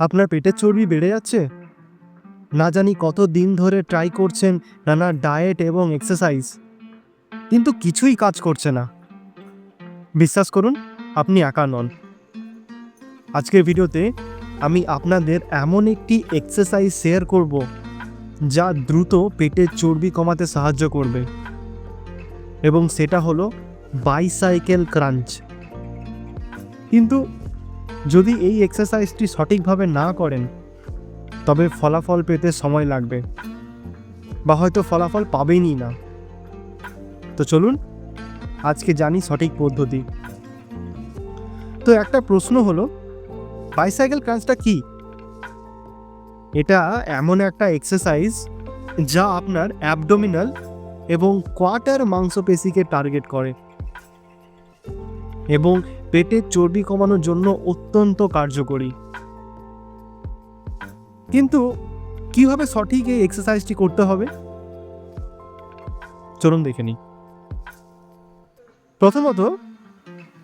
আপনার পেটের চর্বি বেড়ে যাচ্ছে? না জানি কত দিন ধরে ট্রাই করছেন নানা ডায়েট এবং এক্সারসাইজ কিন্তু কিছুই কাজ করছে না। বিশ্বাস করুন, আপনি একা নন। আজকের ভিডিওতে আমি আপনাদের এমন একটি এক্সারসাইজ শেয়ার করব, যা দ্রুত পেটের চর্বি কমাতে সাহায্য করবে। এবং সেটা হলো বাইসাইকেল ক্রাঞ্চ কিন্তু যদি এই এক্সারসাইজটি সঠিকভাবে না করেন, তবে ফলাফল পেতে সময় লাগবে। বা হয়তো ফলাফল পাবেনই না। তো চলুন, আজকে জানি সঠিক পদ্ধতি। তো একটা প্রশ্ন হলো বাইসাইকেল ক্রাঞ্চটা কি? এটা এমন একটা এক্সারসাইজ যা আপনার অ্যাবডোমিনাল এবং কোয়ার্টার মাংসপেশিকে টার্গেট করে। এবং পেটের চর্বি কমানোর জন্য অত্যন্ত কার্যকরী। কিন্তু কীভাবে সঠিক এই এক্সারসাইজটি করতে হবে? চলুন দেখে নিই। প্রথমত,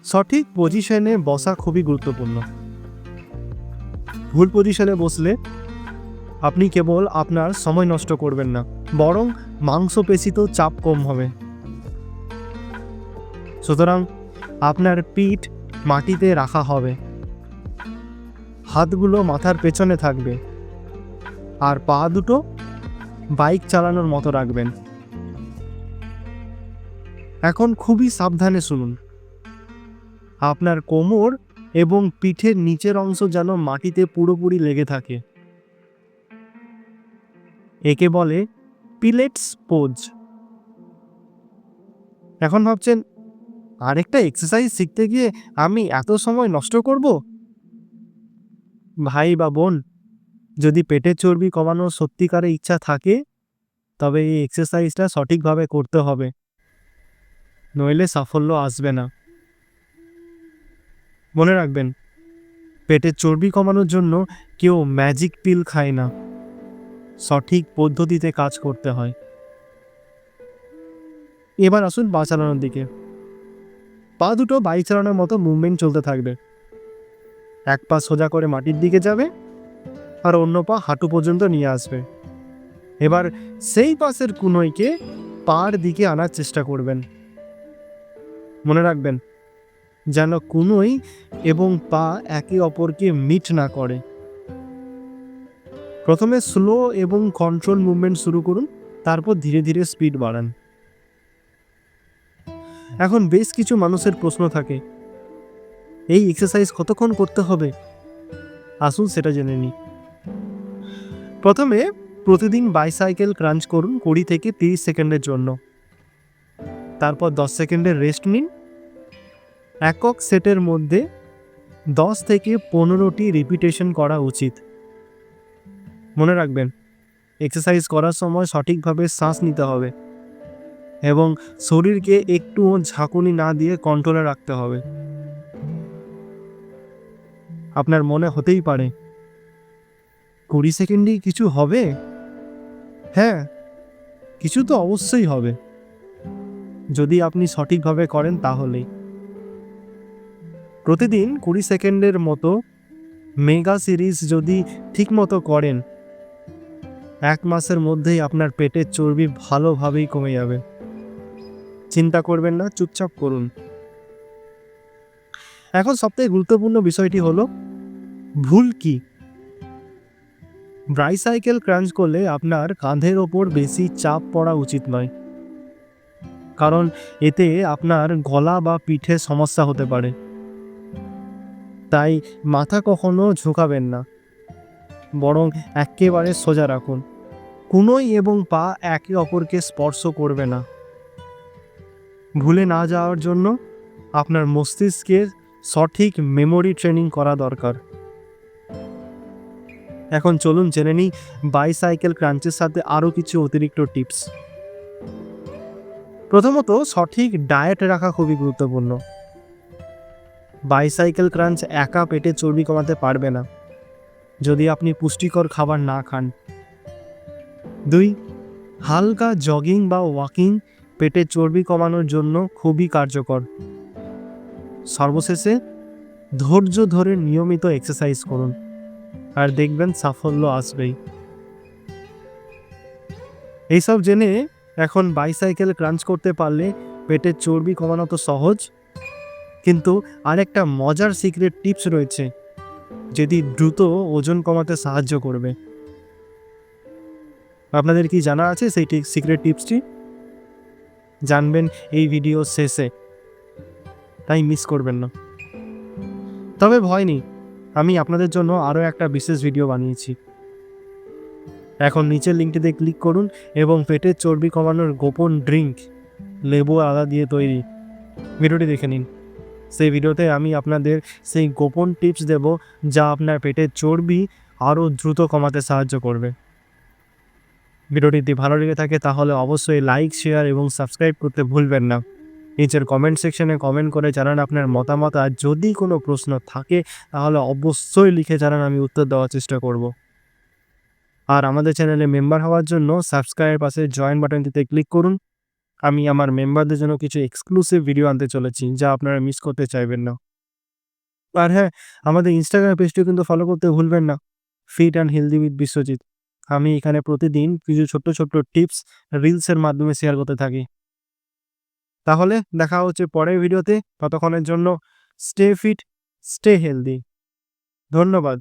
সঠিক পজিশনে বসা খুবই গুরুত্বপূর্ণ। ভুল পজিশনে বসলে আপনি কেবল আপনার সময় নষ্ট করবেন না, বরং মাংসপেশিতেও চাপ কম হবে। সুতরাং আপনার পিঠ মাটিতে রাখা হবে। হাতগুলো মাথার পেছনে থাকবে। আর পা দুটো বাইক চালানোর মতো রাখবেন। এখন খুবই সাবধানে শুনুন। আপনার কোমর এবং পিঠের নিচের অংশ যেন মাটিতে পুরোপুরি লেগে থাকে। একে বলে পিলেটস পোজ এখন ভাবছেন আরেকটা এক্সারসাইজ শিখতে গিয়ে আমি এত সময় নষ্ট করব? ভাই বা বোন, যদি পেটের চর্বি কমানোর সত্যিকারের ইচ্ছা থাকে, তবে এই এক্সারসাইজটা সঠিকভাবে করতে হবে। নইলে সাফল্য আসবে না। মনে রাখবেন, পেটের চর্বি কমানোর জন্য কেউ ম্যাজিক পিল খায় না। সঠিক পদ্ধতিতে কাজ করতে হয়। এবার আসুন পা চালানোর দিকে। পা দুটো বাইক চালানোর মতো মুভমেন্ট চলতে থাকবে। এক পা সোজা করে মাটির দিকে যাবে আর অন্য পা হাঁটু পর্যন্ত নিয়ে আসবে। এবার সেই পাশের কুনোইকে পার দিকে আনার চেষ্টা করবেন। মনে রাখবেন, যেন কুনোই এবং পা একে অপরকে মিট না করে। প্রথমে স্লো এবং কন্ট্রোল মুভমেন্ট শুরু করুন, তারপর ধীরে ধীরে স্পিড বাড়ান। এখন বেশ কিছু মানুষের প্রশ্ন থাকে। এই এক্সারসাইজ কতক্ষণ করতে হবে? আসুন সেটা জেনে নিই। প্রথমে প্রতিদিন বাইসাইকেল ক্রাঞ্চ করুন কুড়ি থেকে তিরিশ সেকেন্ডের জন্য। তারপর দশ সেকেন্ডের রেস্ট নিন। একক সেটের মধ্যে দশ থেকে পনেরোটি রিপিটেশন করা উচিত। মনে রাখবেন এক্সারসাইজ করার সময় সঠিকভাবে শ্বাস নিতে হবে। এবং শরীরকে একটুও ঝাঁকুনি না দিয়ে কন্ট্রোলে রাখতে হবে। আপনার মনে হতেই পারে। কুড়ি সেকেন্ডেই কিছু হবে? হ্যাঁ কিছু তো অবশ্যই হবে। যদি আপনি সঠিকভাবে করেন তাহলেই প্রতিদিন কুড়ি সেকেন্ডের মতো মেগা সিরিজ যদি ঠিকমতো করেন, এক মাসের মধ্যেই আপনার পেটের চর্বি ভালোভাবেই কমে যাবে। চিন্তা করবেন না, চুপচাপ করুন। এখন সবথেকে গুরুত্বপূর্ণ বিষয়টি হলো, ভুল কি? ব্রাইসাইকেল ক্রাঞ্চ করলে আপনার কাঁধের ওপর বেশি চাপ পড়া উচিত নয়। কারণ এতে আপনার গলা বা পিঠে সমস্যা হতে পারে। তাই মাথা কখনো ঝুঁকাবেন না। বরং একেবারে সোজা রাখুন। কুনোই এবং পা একে অপরকে স্পর্শ করবে না। ভুলে না যাওয়ার জন্য আপনার মস্তিষ্কে সঠিক মেমোরি ট্রেনিং করা দরকার। এখন চলুন জেনে নিই বাইসাইকেল ক্রাঞ্চের সাথে আরও কিছু অতিরিক্ত টিপস প্রথমত, সঠিক ডায়েট রাখা খুবই গুরুত্বপূর্ণ। বাইসাইকেল ক্রাঞ্চ একা পেটে চর্বি কমাতে পারবে না, যদি আপনি পুষ্টিকর খাবার না খান। দুই, হালকা জগিং বা ওয়াকিং পেটে চর্বি কমানোর জন্য খুবই কার্যকর। সর্বশেষে, ধৈর্য ধরে নিয়মিত এক্সারসাইজ করুন, আর দেখবেন সাফল্য আসবেই। এইসব জেনে এখন বাইসাইকেল ক্রাঞ্চ করতে পারলে পেটের চর্বি কমানো তো সহজ, কিন্তু আরেকটা মজার সিক্রেট টিপস রয়েছে, যেটি দ্রুত ওজন কমাতে সাহায্য করবে। আপনাদের কি জানা আছে সেই সিক্রেট টিপসটি জানবেন এই ভিডিও শেষে। তাই মিস করবেন না। তবে ভয় নেই, আমি আপনাদের জন্য আরও একটা বিশেষ ভিডিও বানিয়েছি। এখন নিচের লিঙ্কটিতে ক্লিক করুন এবং পেটের চর্বি কমানোর গোপন ড্রিঙ্ক লেবু আদা দিয়ে তৈরি। ভিডিওটি দেখে নিন। সেই ভিডিওতে আমি আপনাদের সেই গোপন টিপস দেব যা আপনার পেটের চর্বি আরও দ্রুত কমাতে সাহায্য করবে। ভিডিওটি যদি ভালো লেগে থাকে তাহলে অবশ্যই লাইক, শেয়ার এবং সাবস্ক্রাইব করতে ভুলবেন না। নিচের কমেন্ট সেকশনে কমেন্ট করে জানান আপনার মতামত আর যদি কোনো প্রশ্ন থাকে তাহলে অবশ্যই লিখে জানান, আমি উত্তর দেওয়ার চেষ্টা করব। আর আমাদের চ্যানেলে মেম্বার হওয়ার জন্য সাবস্ক্রাইবের পাশে জয়েন বাটনটিতে ক্লিক করুন। আমি আমার মেম্বারদের জন্য কিছু এক্সক্লুসিভ ভিডিও আনতে চলেছি যা আপনারা মিস করতে চাইবেন না। আর হ্যাঁ আমাদের ইনস্টাগ্রাম পেজটিও কিন্তু ফলো করতে ভুলবেন না। Fit and healthy with Biswajit আমি এখানে প্রতিদিন কিছু ছোট্ট ছোট্ট টিপস রিলসের মাধ্যমে শেয়ার করতে থাকি। তাহলে দেখা হচ্ছে পরের ভিডিওতে ততক্ষণের জন্য স্টে ফিট স্টে হেলদি ধন্যবাদ।